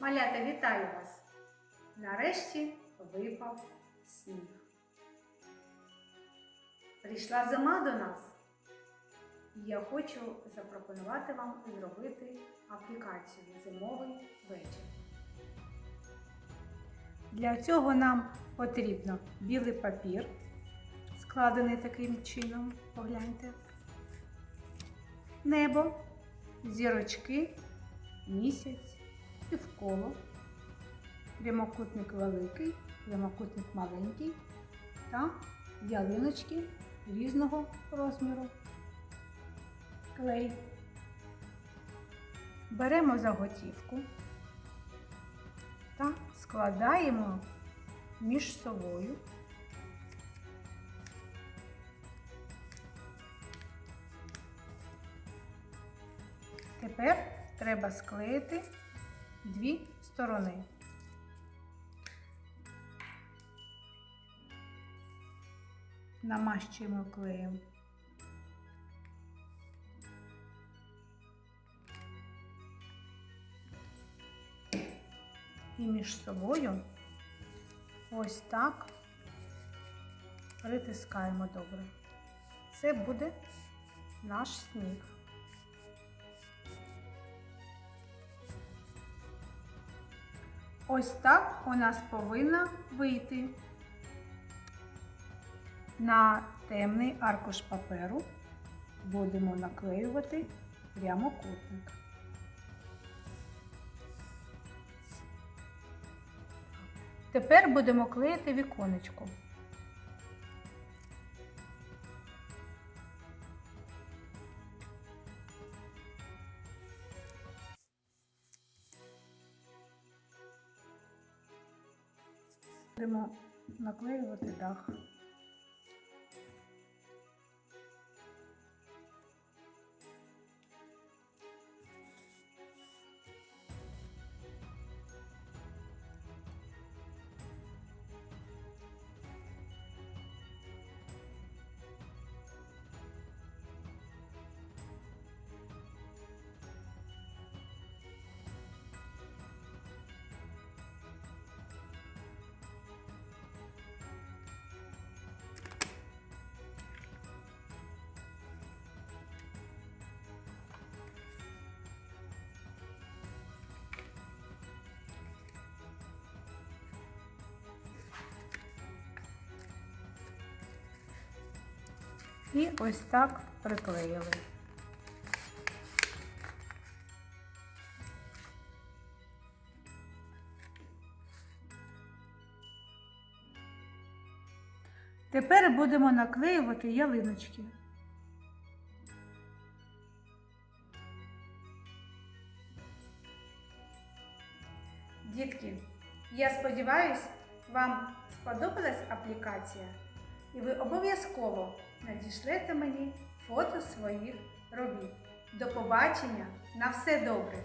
Малята, вітаю вас! Нарешті випав сніг. Прийшла зима до нас. І я хочу запропонувати вам зробити аплікацію Зимовий вечір. Для цього нам потрібно білий папір, складений таким чином, погляньте, небо, зірочки, місяць, півколо, прямокутник великий, прямокутник маленький та ялиночки різного розміру. Клей. Беремо заготівку та складаємо між собою. Тепер треба склеїти дві сторони. Намащуємо клеєм. І між собою ось так притискаємо добре. Це буде наш сніг. Ось так у нас повинна вийти. На темний аркуш паперу будемо наклеювати прямокутник. Тепер будемо клеїти віконечко. Будемо наклеювати дах. І ось так приклеїли. Тепер будемо наклеювати ялиночки. Дітки, я сподіваюся, вам сподобалась аплікація, і ви обов'язково надішлете мені фото своїх робіт. До побачення! На все добре!